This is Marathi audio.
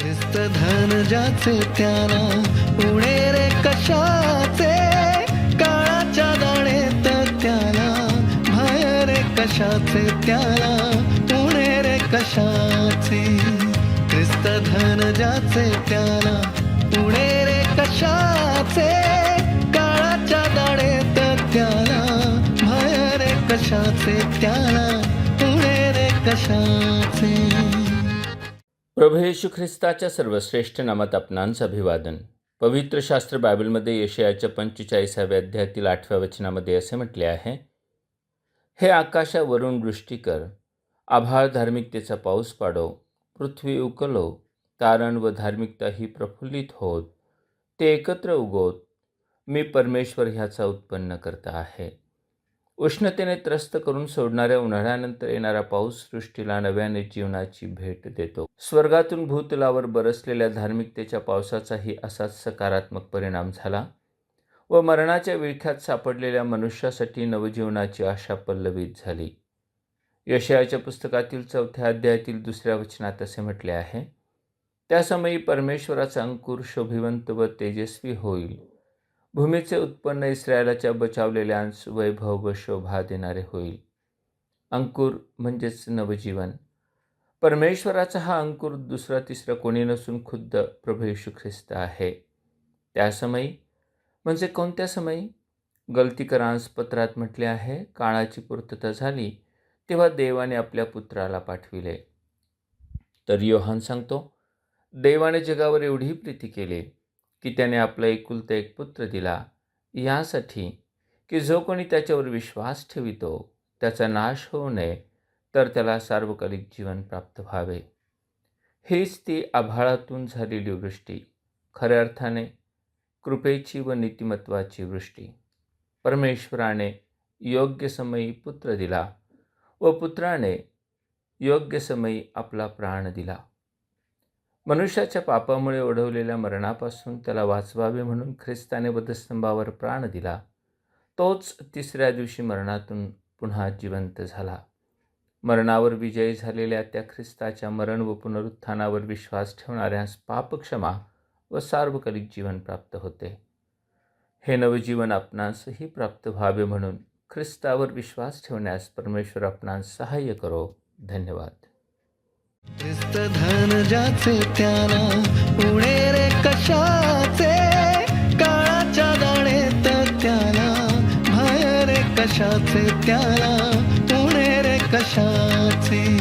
ख्रिस्त धन ज्याचे त्याला उणे रे कशाचे? काळाच्या दाणेत त्याला भय रे कशाचे त्याला उणे रे कशाचे? ख्रिस्त धन ज्याचे त्याला उणे रे कशाचे? काळाच्या दाणेत त्याला भय रे कशाचे त्याला उणे रे कशाचे? प्रभू येशू ख्रिस्ताच्या सर्वश्रेष्ठ नामात आपणांचं अभिवादन. पवित्र शास्त्र बायबलमध्ये यशयाच्या पंचेचाळीसाव्या अध्यायातील आठव्या वचनामध्ये असे म्हटले आहे हे आकाशावरून वृष्टी कर आभाळ धार्मिकतेचा पाऊस पाडो पृथ्वी उकलो तारण व धार्मिकता ही प्रफुल्लित होत ते एकत्र उगवत मी परमेश्वर ह्याचा उत्पन्न करता आहे. उष्णतेने त्रस्त करून सोडणाऱ्या उन्हाळ्यानंतर येणारा पाऊस सृष्टीला नव्याने जीवनाची भेट देतो. स्वर्गातून भूतलावर बरसलेल्या धार्मिकतेच्या पावसाचाही असाच सकारात्मक परिणाम झाला व मरणाच्या विळख्यात सापडलेल्या मनुष्यासाठी नवजीवनाची आशा पल्लवित झाली. यशयाच्या पुस्तकातील चौथ्या अध्यायातील दुसऱ्या वचनात असे म्हटले आहे त्यासमयी परमेश्वराचा अंकुर शोभिवंत व तेजस्वी होईल. भूमीचे उत्पन्न इस्रायलाच्या बचावलेल्यांस वैभव व शोभा देणारे होईल. अंकुर म्हणजेच नवजीवन. परमेश्वराचा हा अंकुर दुसरा तिसरा कोणी नसून खुद्द प्रभू ख्रिस्त आहे. त्या समयी म्हणजे कोणत्या समयी? गलतीकरांस पत्रात म्हटले आहे काळाची पूर्तता झाली तेव्हा देवाने आपल्या पुत्राला पाठविले. तर योहान सांगतो देवाने जगावर एवढी प्रीती केली की त्याने आपला एकुलता एक पुत्र दिला. यासाठी की जो कोणी त्याच्यावर विश्वास ठेवितो त्याचा नाश होऊ नये तर त्याला सार्वकालिक जीवन प्राप्त व्हावे. हीच ती आभाळातून झालेली वृष्टी. खऱ्या अर्थाने कृपेची व नीतिमत्वाची वृष्टी. परमेश्वराने योग्य समयी पुत्र दिला व पुत्राने योग्य समयी आपला प्राण दिला. मनुष्याच्या पापामुळे ओढवलेल्या मरणापासून त्याला वाचवावे म्हणून ख्रिस्ताने वधस्तंभावर प्राण दिला. तोच तिसऱ्या दिवशी मरणातून पुन्हा जिवंत झाला. मरणावर विजयी झालेल्या त्या ख्रिस्ताच्या मरण व पुनरुत्थानावर विश्वास ठेवणाऱ्यास पापक्षमा व सार्वकालिक जीवन प्राप्त होते. हे नवजीवन आपणासही प्राप्त व्हावे म्हणून ख्रिस्तावर विश्वास ठेवण्यास परमेश्वर आपणास सहाय्य करो. धन्यवाद. धन ज्याचे त्याला उणे रे कशाचे? काळाच्या दाणेत त्याला भय रे कशाचे? त्याला उणे रे कशाचे?